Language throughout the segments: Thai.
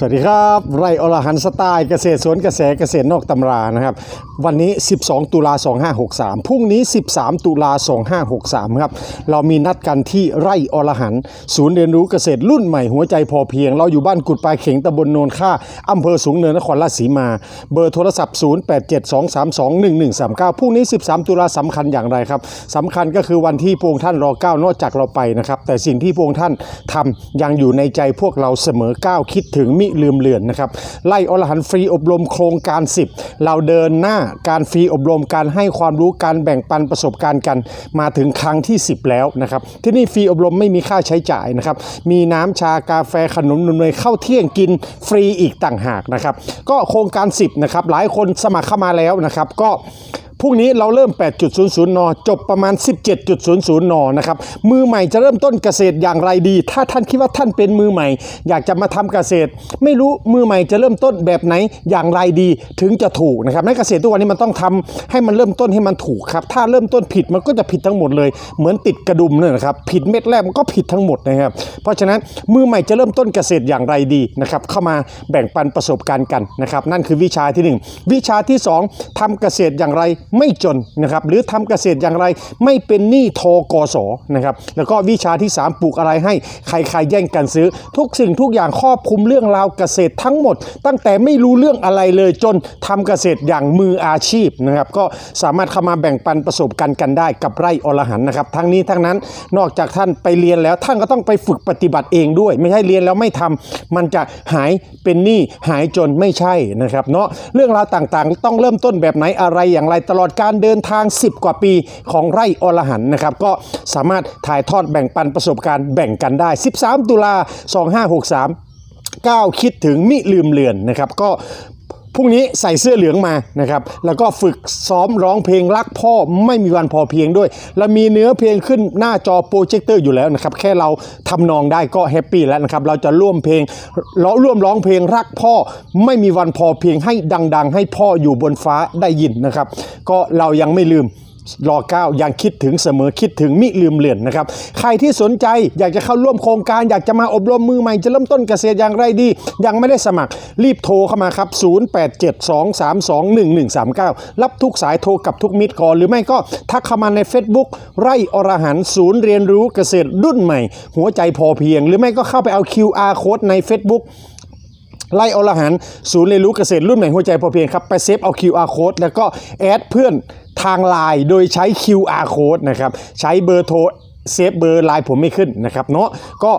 สวัสดีครับไรอรหันสไตล์เกษตรสวนกระแสเกษตรนอกตำรานะครับ วันนี้ 12 ตุลา 2563 พรุ่งนี้ 13 ตุลา 2563 ครับ เรามีนัดกันที่ไร่อรหันศูนย์เรียนรู้เกษตรรุ่นใหม่หัวใจพอเพียง เราอยู่บ้านกุดปลายเข็งตำบลโนนค่าอำเภอสูงเนินนครราชสีมา เบอร์โทรศัพท์ 0872321139 พรุ่งนี้ 13 ตุลาสำคัญอย่างไรครับสำคัญก็คือวันที่พระองท่านรอเก้านอกจากเราไปนะครับแต่สิ่งที่พระองท่านทำยังอยู่ในใจพวกเราเสมอก้าวคิดถึงมิลืมเลือนนะครับ ไล่อรหันฟรีอบรมโครงการ 10 เราเดินหน้าการฟรีอบรมการให้ความรู้การแบ่งปันประสบการณ์กันมาถึงครั้งที่ 10 แล้วนะครับ ที่นี่ฟรีอบรมไม่มีค่าใช้จ่ายนะครับ มีน้ำชากาแฟขนมนมเนยเข้าเที่ยงกินฟรีอีกต่างหากนะครับ ก็โครงการ 10นะครับหลายคนสมัครเข้ามาแล้วนะครับ ก็ พรุ่งนี้เราเริ่ม 8.00 น จบประมาณ 17.00 น นะครับ มือใหม่จะเริ่มต้นเกษตรอย่างไรดี ถ้าท่านคิดว่าท่านเป็นมือใหม่ อยากจะมาทำเกษตร ไม่รู้มือใหม่จะเริ่มต้นแบบไหนอย่างไรดีถึงจะถูกนะครับในเกษตรทุกวันนี้มันต้องทำให้มันเริ่มต้นให้มันถูกครับ ถ้าเริ่มต้นผิดมันก็จะผิดทั้งหมดเลย เหมือนติดกระดุมเนี่ยนะครับ ผิดเม็ดแรกมันก็ผิดทั้งหมดนะครับ เพราะฉะนั้นมือใหม่จะเริ่มต้นเกษตรอย่างไรดีนะครับ เข้ามาแบ่งปันประสบการณ์กันนะครับ นั่นคือวิชาที่หนึ่งวิชาที่สองทำเกษตรอย่างไรไม่จนนะครับหรือทำเกษตรอย่างไรไม่เป็นหนี้ทกสนะครับแล้วก็วิชาที่สามปลูกอะไรให้ใครๆแย่งกันซื้อ ทุกสิ่งทุกอย่างครอบคลุมเรื่องราวเกษตรทั้งหมด ตั้งแต่ไม่รู้เรื่องอะไรเลยจนทำเกษตรอย่างมืออาชีพนะครับก็สามารถเข้ามาแบ่งปันประสบการณ์กันได้กับไร่อรหันนะครับทั้งนี้ทั้งนั้นนอกจากท่านไปเรียนแล้วท่านก็ต้องไปฝึกปฏิบัติเองด้วย ไม่ใช่เรียนแล้วไม่ทำมันจะหายเป็นหนี้หายจนไม่ใช่นะครับเนาะเรื่องราวต่างๆ ต้องเริ่มต้นแบบไหนอะไรอย่างไรตลลอดการเดินทาง 10 กว่าปีของไร่อรหันนะครับ ก็สามารถถ่ายทอดแบ่งปันประสบการณ์แบ่งกันได้ 13 ตุลา 2563ก้าคิดถึงมิลืมเลือนนะครับ ก็ พรุ่งนี้ใส่เสื้อเหลืองมานะครับ แล้วก็ฝึกซ้อมร้องเพลงรักพ่อไม่มีวันพอเพียงด้วย แล้วมีเนื้อเพลงขึ้นหน้าจอโปรเจคเตอร์อยู่แล้วนะครับ แค่เราทำนองได้ก็แฮปปี้แล้วนะครับ เราจะร่วมเพลงเราร่วมร้องเพลงรักพ่อไม่มีวันพอเพียงให้ดัง ๆ ให้พ่ออยู่บนฟ้าได้ยินนะครับ ก็เรายังไม่ลืม รอเก้ายังคิดถึงเสมอคิดถึงมิลืมเลือนนะครับ ใครที่สนใจอยากจะเข้าร่วมโครงการ อยากจะมาอบรมมือใหม่จะเริ่มต้นเกษตรอย่างไรดี ยังไม่ได้สมัครรีบโทรเข้ามาครับ 0872321139 รับทุกสายโทรกับทุกมิตรคอลหรือไม่ก็ทักเข้ามาใน Facebook ไร่อรหันศูนย์เรียนรู้เกษตรรุ่นใหม่ หัวใจพอเพียง หรือไม่ก็เข้าไปเอา QR code ใน Facebook ไล่อรหันศูนย์เรียนรู้เกษตรรุ่นใหม่หัวใจพอเพียงครับ ไปเซฟเอา QR code แล้วก็แอดเพื่อนทางไลน์โดยใช้ QR code นะครับ ใช้เบอร์โทรเซฟเบอร์ไลน์ผมไม่ขึ้นนะครับเนาะก็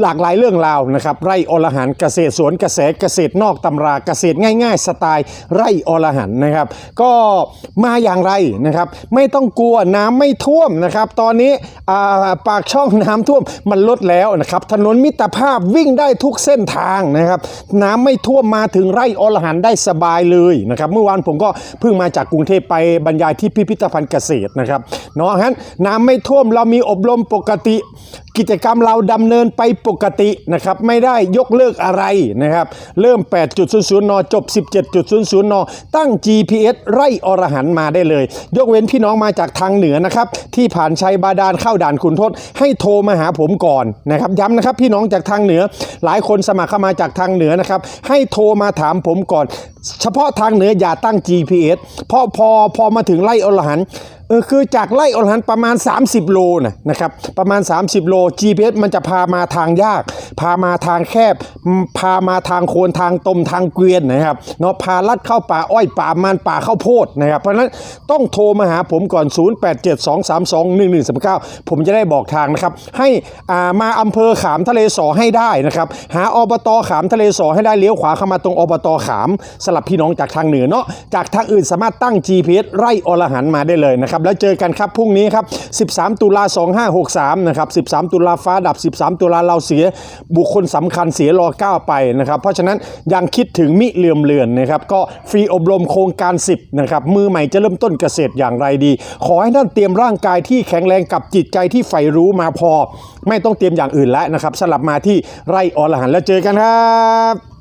หลากหลายเรื่องราวนะครับไร่อรหันเกษตรสวนกระแสเกษตรนอกตำราเกษตรง่าย ๆ สไตล์ไร่อรหันนะครับ ก็มาอย่างไรนะครับ ไม่ต้องกลัวน้ำไม่ท่วมนะครับ ตอนนี้ปากช่องน้ำท่วมมันลดแล้วนะครับ ถนนมิตรภาพวิ่งได้ทุกเส้นทางนะครับ น้ำไม่ท่วมมาถึงไร่อรหันได้สบายเลยนะครับ เมื่อวานผมก็เพิ่งมาจากกรุงเทพไปบรรยายที่พิพิธภัณฑ์เกษตรนะครับเนาะงั้นน้ำไม่ท่วมเรามีอบรมปกติกิจกรรมเราดำเนินไปปกตินะครับ ไม่ได้ยกเลิกอะไรนะครับ เริ่ม 8.00 น จบ 17.00 น ตั้ง GPS ไร่อรหันมาได้เลย ยกเว้นพี่น้องมาจากทางเหนือนะครับ ที่ผ่านชัยบาดาลเข้าด่านขุนทดให้โทรมาหาผมก่อนนะครับ ย้ำนะครับพี่น้องจากทางเหนือ หลายคนสมัครเข้ามาจากทางเหนือนะครับ ให้โทรมาถามผมก่อน เฉพาะทางเหนืออย่าตั้ง GPS เพราะพอพอมาถึงไร่อรหันต์ ออคือจากไล่อรหันประมาณ 30 โลนะนะครับประมาณ 30 โล GPS มันจะพามาทางยาก พามาทางแคบ พามาทางโคนทางตมทางเกวียนนะครับเนาะพาลัดเข้าป่าอ้อยป่ามันป่าข้าวโพดนะครับเพราะฉะนั้นต้องโทรมาหาผมก่อน 0872321139 ผมจะได้บอกทางนะครับให้อ่ามาอำเภอขามทะเลสอให้ได้นะครับหาอบตขามทะเลสอให้ได้เลี้ยวขวาเข้ามาตรงอบตขามสลับพี่น้องจากทางเหนือเนาะจากทางอื่นสามารถตั้ง GPS ไร่อรหันมาได้เลยนะครับแล้วเจอกันครับพรุ่งนี้ครับ 13 ตุลา 2563 นะครับ 13 ตุลาฟ้าดับ 13 ตุลาเราเสียบุคคลสำคัญเสียรอเก้าไปนะครับ เพราะฉะนั้นยังคิดถึงมิเลือมเลือนนะครับ ก็ฟรีอบรมโครงการ 10 นะครับ มือใหม่จะเริ่มต้นเกษตรอย่างไรดี ขอให้ท่านเตรียมร่างกายที่แข็งแรงกับจิตใจที่ใฝ่รู้มาพอ ไม่ต้องเตรียมอย่างอื่นแล้วนะครับสลับมาที่ไร่อรหันแล้วเจอกันครับ